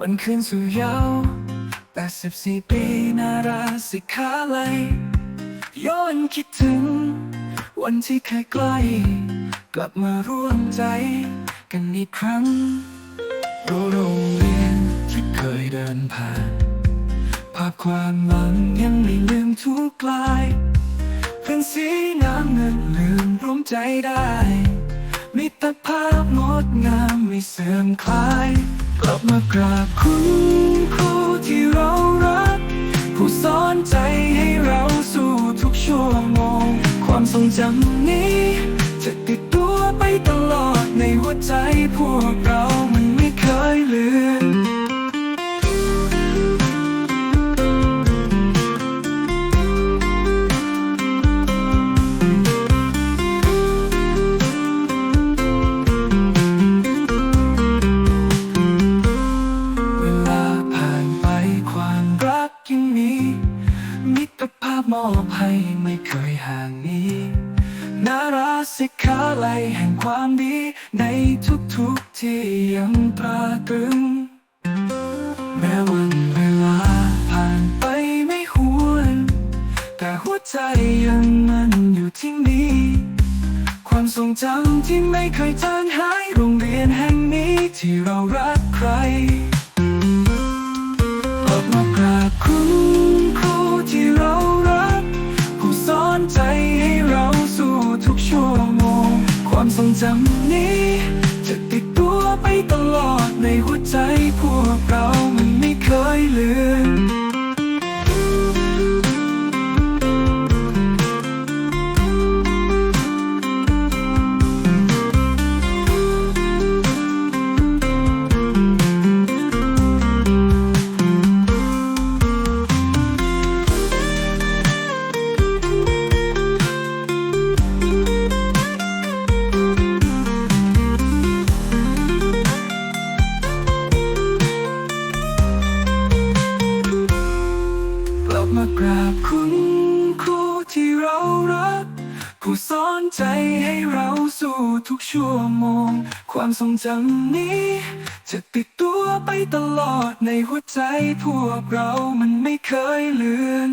วันคืนสู่ยาวแปดสิบสี่ปีนาราสิกขาไลยย้อนคิดถึง วันที่เคยใกล้ กลับมาร่วมใจ กันอีกครั้งรั้โรงเรียนที่เคยเดินผ่าน ภาพความหลังยังไม่ลืมทุกลายเป็นสีน้ำเงินลืมรวมใจได้มิตรภาพ เสื่อมคลาย กลับมากราบคุณครูที่เรารัก ผู้สอนใจให้เราสู้ทุกชั่วโมง ความทรงจำนี้ มอบให้ไม่เคยห่างนี้นาราสิกขาไลยแห่งความดี ในทุกๆที่ยังตราตรึง แม้วันเวลาผ่านไปไม่หวน แต่หัวใจยังมันอยู่ที่นี่ความทรงจำที่ไม่เคยจางหายโรงเรียนแห่งนี้ที่เรารักใคร จำนี้ จะติดตัวไปตลอดในหัวใจพวกเรามันไม่เคยลืม ผู้สอนใจให้เราสู้ทุกชั่วโมง ความทรงจำนี้ จะติดตัวไปตลอดในหัวใจพวกเรามันไม่เคยเลือน